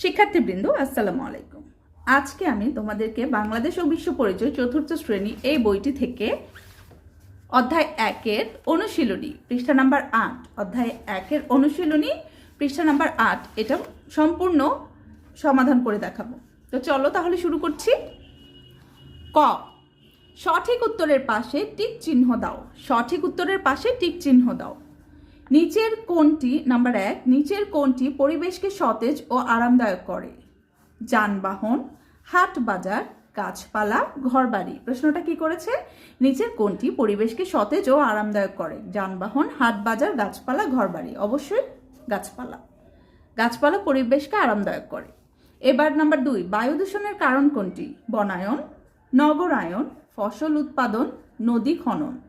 শিক্ষার্থীবৃন্দ, আসসালামু আলাইকুম। আজকে আমি তোমাদেরকে বাংলাদেশ ও বিশ্ব পরিচয় চতুর্থ শ্রেণি এই বইটি থেকে অধ্যায় একের অনুশীলনী, পৃষ্ঠা নাম্বার আট, অধ্যায় একের অনুশীলনী, পৃষ্ঠা নাম্বার আট, এটা সম্পূর্ণ সমাধান করে দেখাবো। তো চলো তাহলে শুরু করছি। ক, সঠিক উত্তরের পাশে টিক চিহ্ন দাও। সঠিক উত্তরের পাশে টিক চিহ্ন দাও। নিচের কোনটি নাম্বার এক, নিচের কোনটি পরিবেশকে সতেজ ও আরামদায়ক করে। যানবাহন, হাট বাজার, গাছপালা, ঘরবাড়ি। প্রশ্নটা কি করেছে? নিচের কোনটি পরিবেশকে সতেজ ও আরামদায়ক করে। যানবাহন, হাট বাজার, গাছপালা, ঘরবাড়ি। অবশ্যই গাছপালা। গাছপালা পরিবেশকে আরামদায়ক করে। এবার নাম্বার দুই, বায়ু দূষণের কারণ কোনটি? বনায়ন, নগরায়ন, ফসল উৎপাদন, নদী খনন।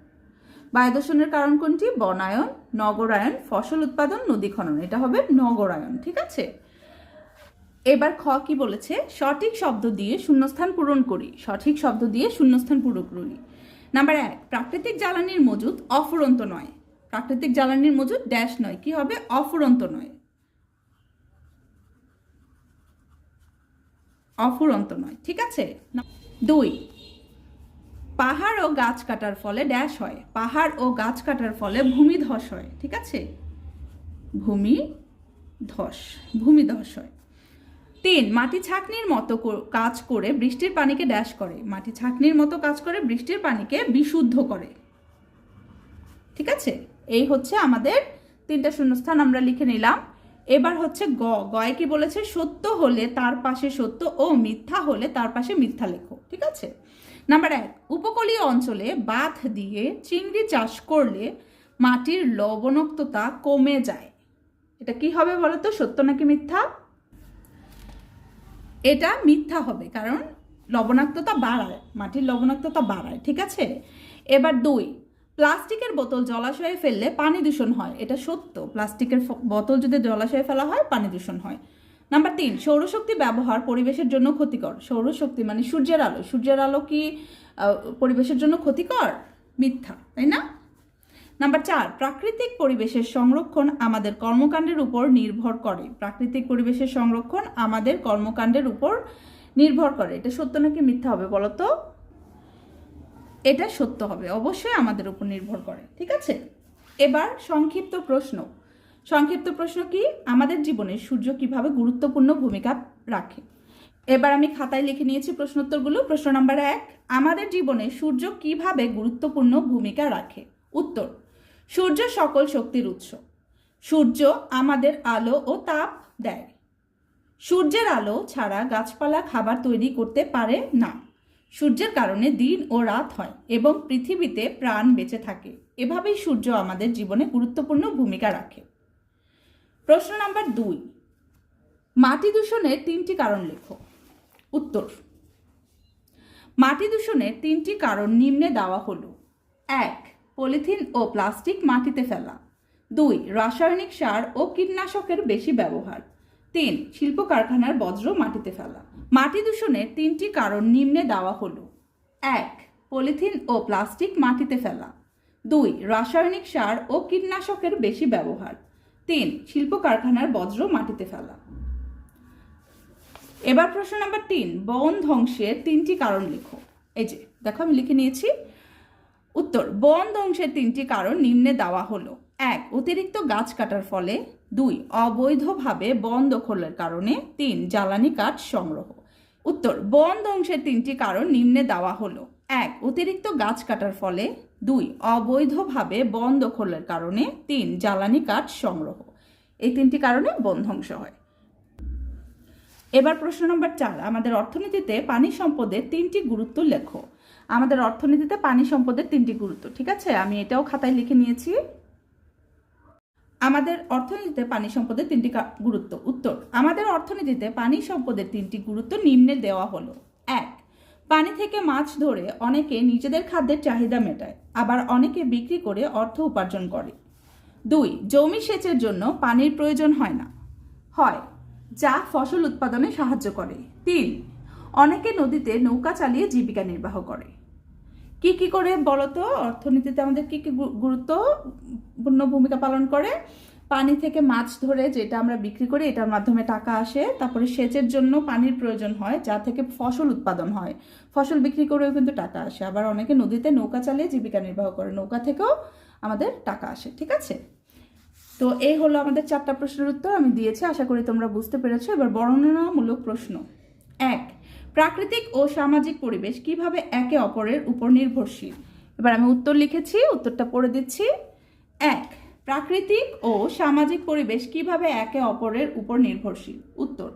বায়ু দূষণের কারণ কোনটি? বনায়ন, নগরায়ন, ফসল উৎপাদন, নদী খনন। এটা হবে নগরায়ন, ঠিক আছে? এবার খ কি বলেছে? সঠিক শব্দ দিয়ে শূন্যস্থান পূরণ করি। সঠিক শব্দ দিয়ে শূন্যস্থান পূরণ করি। নাম্বার এক, প্রাকৃতিক জ্বালানির মজুদ অফুরন্ত নয়। প্রাকৃতিক জ্বালানির মজুদ ড্যাশ নয়। কি হবে? অফুরন্ত নয়। অফুরন্ত নয়, ঠিক আছে? দুই পাহাড় ও গাছ কাটার ফলে ড্যাশ হয়, পাহাড় ও গাছ কাটার ফলে ভূমিধস হয়, ঠিক আছে? ভূমি ধস ভূমিধস হয়। তিন, মাটি ছাকনির মতো কাজ করে বৃষ্টির পানিকে ড্যাশ করে। মাটি ছাকনির মতো কাজ করে বৃষ্টির পানিকে বিশুদ্ধ করে। ঠিক আছে? এই হচ্ছে আমাদের তিনটা শূন্যস্থান আমরা লিখে নিলাম। এবার হচ্ছে গ। গয়ে কি বলেছে? সত্য হলে তার পাশে সত্য ও মিথ্যা হলে তার পাশে মিথ্যা লেখো, ঠিক আছে? নাম্বার এক, উপকূলীয় অঞ্চলে বাঁধ দিয়ে চিংড়ি চাষ করলে মাটির লবণাক্ততা কমে যায়। এটা কি হবে বলো তো সত্য নাকি মিথ্যা? এটা মিথ্যা হবে কারণ লবণাক্ততা বাড়ায়, মাটির লবণাক্ততা বাড়ায়, ঠিক আছে? এবার দুই, প্লাস্টিকের বোতল জলাশয়ে ফেললে পানি দূষণ হয়, এটা সত্য। প্লাস্টিকের বোতল যদি জলাশয়ে ফেলা হয়, পানি দূষণ হয়। নাম্বার তিন সৌরশক্তি ব্যবহার পরিবেশের জন্য ক্ষতিকর। সৌরশক্তি মানে সূর্যের আলো। সূর্যের আলো কি পরিবেশের জন্য ক্ষতিকর? মিথ্যা, তাই না? নাম্বার চার, প্রাকৃতিক পরিবেশের সংরক্ষণ আমাদের কর্মকাণ্ডের উপর নির্ভর করে। প্রাকৃতিক পরিবেশের সংরক্ষণ আমাদের কর্মকাণ্ডের উপর নির্ভর করে। এটা সত্য নাকি মিথ্যা হবে বলো তো? এটা সত্য হবে। অবশ্যই আমাদের উপর নির্ভর করে। ঠিক আছে? এবার সংক্ষিপ্ত প্রশ্ন। সংক্ষিপ্ত প্রশ্ন কি? আমাদের জীবনে সূর্য কীভাবে গুরুত্বপূর্ণ ভূমিকা রাখে? এবার আমি খাতায় লিখে নিয়েছি প্রশ্নোত্তরগুলো। প্রশ্ন নাম্বার এক, আমাদের জীবনে সূর্য কীভাবে গুরুত্বপূর্ণ ভূমিকা রাখে? উত্তর, সূর্য সকল শক্তির উৎস। সূর্য আমাদের আলো ও তাপ দেয়। সূর্যের আলো ছাড়া গাছপালা খাবার তৈরি করতে পারে না। সূর্যের কারণে দিন ও রাত হয় এবং পৃথিবীতে প্রাণ বেঁচে থাকে। এভাবেই সূর্য আমাদের জীবনে গুরুত্বপূর্ণ ভূমিকা রাখে। প্রশ্ন নাম্বার দুই। মাটি দূষণের তিনটি কারণ লেখো। উত্তর। মাটি দূষণের তিনটি কারণ নিম্নে দেওয়া হলো। এক, পলিথিন ও প্লাস্টিক মাটিতে ফেলা। দুই, রাসায়নিক সার ও কীটনাশকের বেশি ব্যবহার। তিন শিল্প কারখানার বজ্র মাটিতে ফেলা। মাটি দূষণের তিনটি কারণ নিম্নে দেওয়া হলো। এক, পলিথিন ও প্লাস্টিক মাটিতে ফেলা। দুই, রাসায়নিক সার ও কীটনাশকের বেশি ব্যবহার। তিন, শিল্প কারখানার বজ্র মাটিতে ফেলা। এবার প্রশ্ন নাম্বার তিন, বন ধ্বংসের তিনটি কারণ লিখো। এই যে, দেখো আমি লিখে নিয়েছি। উত্তর, বন ধ্বংসের তিনটি কারণ নিম্নে দেওয়া হলো। এক, অতিরিক্ত গাছ কাটার ফলে। দুই, অবৈধভাবে বন দখলের কারণে। তিন, জ্বালানি কাঠ সংগ্রহ। উত্তর, বন ধ্বংসের তিনটি কারণ নিম্নে দেওয়া হলো। এক, অতিরিক্ত গাছ কাটার ফলে। দুই, অবৈধভাবে বন দখলের কারণে। তিন, জ্বালানি কাঠ সংগ্রহ। এই তিনটি কারণে বন ধ্বংস হয়। এবার প্রশ্ন নম্বর চার, আমাদের অর্থনীতিতে পানি সম্পদের তিনটি গুরুত্ব লেখো। আমাদের অর্থনীতিতে পানি সম্পদের তিনটি গুরুত্ব, ঠিক আছে? আমি এটাও খাতায় লিখে নিয়েছি। আমাদের অর্থনীতিতে পানি সম্পদের তিনটি গুরুত্ব। উত্তর, আমাদের অর্থনীতিতে পানি সম্পদের তিনটি গুরুত্ব নিম্নে দেওয়া হলো। পানি থেকে মাছ ধরে অনেকে নিজেদের খাদ্যের চাহিদা মেটায়, আবার অনেকে বিক্রি করে অর্থ উপার্জন করে। দুই, জমি সেচের জন্য পানির প্রয়োজন হয় না। হয়, যা ফসল উৎপাদনে সাহায্য করে। তিন, অনেকে নদীতে নৌকা চালিয়ে জীবিকা নির্বাহ করে। কি কি করে বলতো? অর্থনীতিতে আমাদের কি কি গুরুত্বপূর্ণ ভূমিকা পালন করে? পানি থেকে মাছ ধরে যেটা আমরা বিক্রি করি, এটার মাধ্যমে টাকা আসে। তারপরে সেচের জন্য পানির প্রয়োজন হয়, যা থেকে ফসল উৎপাদন হয়। ফসল বিক্রি করেও কিন্তু টাকা আসে। আবার অনেকে নদীতে নৌকা চালিয়ে জীবিকা নির্বাহ করে। নৌকা থেকেও আমাদের টাকা আসে, ঠিক আছে? তো এই হলো আমাদের চারটা প্রশ্নের উত্তর আমি দিয়েছি। আশা করি তোমরা বুঝতে পেরেছ। এবার বর্ণনামূলক প্রশ্ন। এক, প্রাকৃতিক ও সামাজিক পরিবেশ কীভাবে একে অপরের উপর নির্ভরশীল? এবার আমি উত্তর লিখেছি, উত্তরটা পড়ে দিচ্ছি। এক প্রাকৃতিক ও সামাজিক পরিবেশ কীভাবে একে অপরের উপর নির্ভরশীল? উত্তর,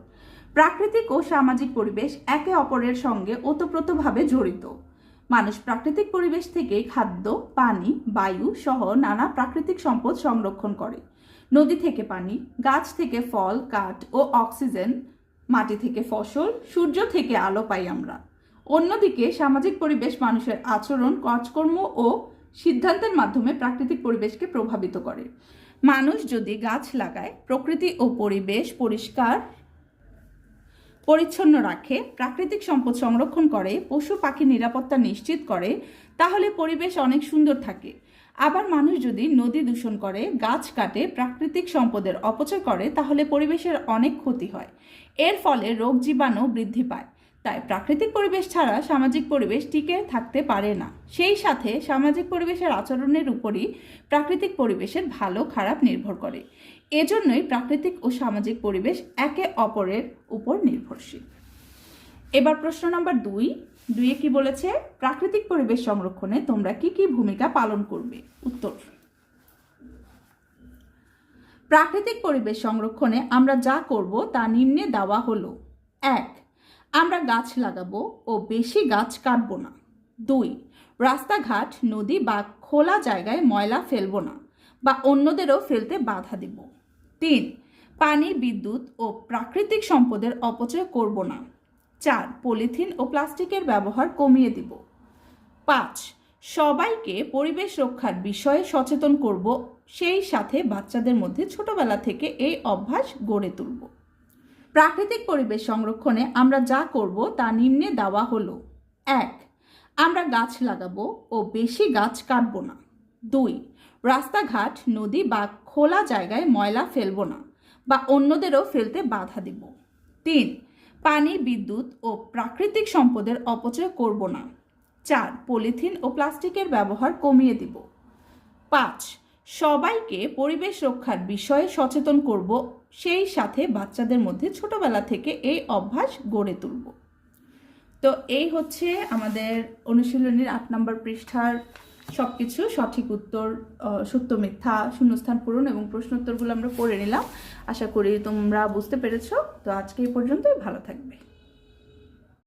প্রাকৃতিক ও সামাজিক পরিবেশ একে অপরের সঙ্গে ওতপ্রোতভাবে জড়িত। মানুষ প্রাকৃতিক পরিবেশ থেকে খাদ্য, পানি, বায়ু সহ নানা প্রাকৃতিক সম্পদ সংরক্ষণ করে। নদী থেকে পানি, গাছ থেকে ফল, কাঠ ও অক্সিজেন, মাটি থেকে ফসল, সূর্য থেকে আলো পাই আমরা। অন্যদিকে সামাজিক পরিবেশ মানুষের আচরণ, কাজকর্ম ও সিদ্ধান্তের মাধ্যমে প্রাকৃতিক পরিবেশকে প্রভাবিত করে। মানুষ যদি গাছ লাগায়, প্রকৃতি ও পরিবেশ পরিষ্কার, পরিচ্ছন্ন রাখে, প্রাকৃতিক সম্পদ সংরক্ষণ করে, পশু পাখি নিরাপত্তা নিশ্চিত করে, তাহলে পরিবেশ অনেক সুন্দর থাকে। আবার মানুষ যদি নদী দূষণ করে, গাছ কাটে, প্রাকৃতিক সম্পদের অপচয় করে, তাহলে পরিবেশের অনেক ক্ষতি হয়। এর ফলে রোগ জীবাণু বৃদ্ধি পায়। তাই প্রাকৃতিক পরিবেশ ছাড়া সামাজিক পরিবেশ টিকে থাকতে পারে না। সেই সাথে সামাজিক পরিবেশের আচরণের উপরই প্রাকৃতিক পরিবেশের ভালো, খারাপ নির্ভর করে। এজন্যই প্রাকৃতিক ও সামাজিক পরিবেশ একে অপরের উপর নির্ভরশীল। এবার প্রশ্ন নম্বর দুই। দুইয়ে কি বলেছে? প্রাকৃতিক পরিবেশ সংরক্ষণে তোমরা কি কি ভূমিকা পালন করবে? উত্তর। প্রাকৃতিক পরিবেশ সংরক্ষণে আমরা যা করব তা নিম্নে দেওয়া হলো। এক আমরা গাছ লাগাবো ও বেশি গাছ কাটবো না। দুই, রাস্তাঘাট, নদী বা খোলা জায়গায় ময়লা ফেলব না বা অন্যদেরও ফেলতে বাধা দেব। তিন পানি বিদ্যুৎ ও প্রাকৃতিক সম্পদের অপচয় করব না। চার, পলিথিন ও প্লাস্টিকের ব্যবহার কমিয়ে দিব। পাঁচ, সবাইকে পরিবেশ রক্ষার বিষয়ে সচেতন করব, সেই সাথে বাচ্চাদের মধ্যে ছোটবেলা থেকে এই অভ্যাস গড়ে তুলব। প্রাকৃতিক পরিবেশ সংরক্ষণে আমরা যা করব তা নিম্নে দেওয়া হলো। এক, আমরা গাছ লাগাবো ও বেশি গাছ কাটব না। দুই, রাস্তাঘাট, নদী বা খোলা জায়গায় ময়লা ফেলব না বা অন্যদেরও ফেলতে বাধা দিব। তিন, পানি, বিদ্যুৎ ও প্রাকৃতিক সম্পদের অপচয় করব না। চার, পলিথিন ও প্লাস্টিকের ব্যবহার কমিয়ে দিব। পাঁচ, সবাইকে পরিবেশ রক্ষার বিষয়ে সচেতন করব সেই সাথে বাচ্চাদের মধ্যে ছোটবেলা থেকে এই অভ্যাস গড়ে তুলব। তো এই হচ্ছে আমাদের অনুশীলনীর আট নম্বর পৃষ্ঠার সব কিছু সঠিক উত্তর সত্য, মিথ্যা, শূন্যস্থান পূরণ এবং প্রশ্নোত্তরগুলো আমরা পড়ে নিলাম। আশা করি তোমরা বুঝতে পেরেছ। তো আজকে এই পর্যন্তই, ভালো থাকবে।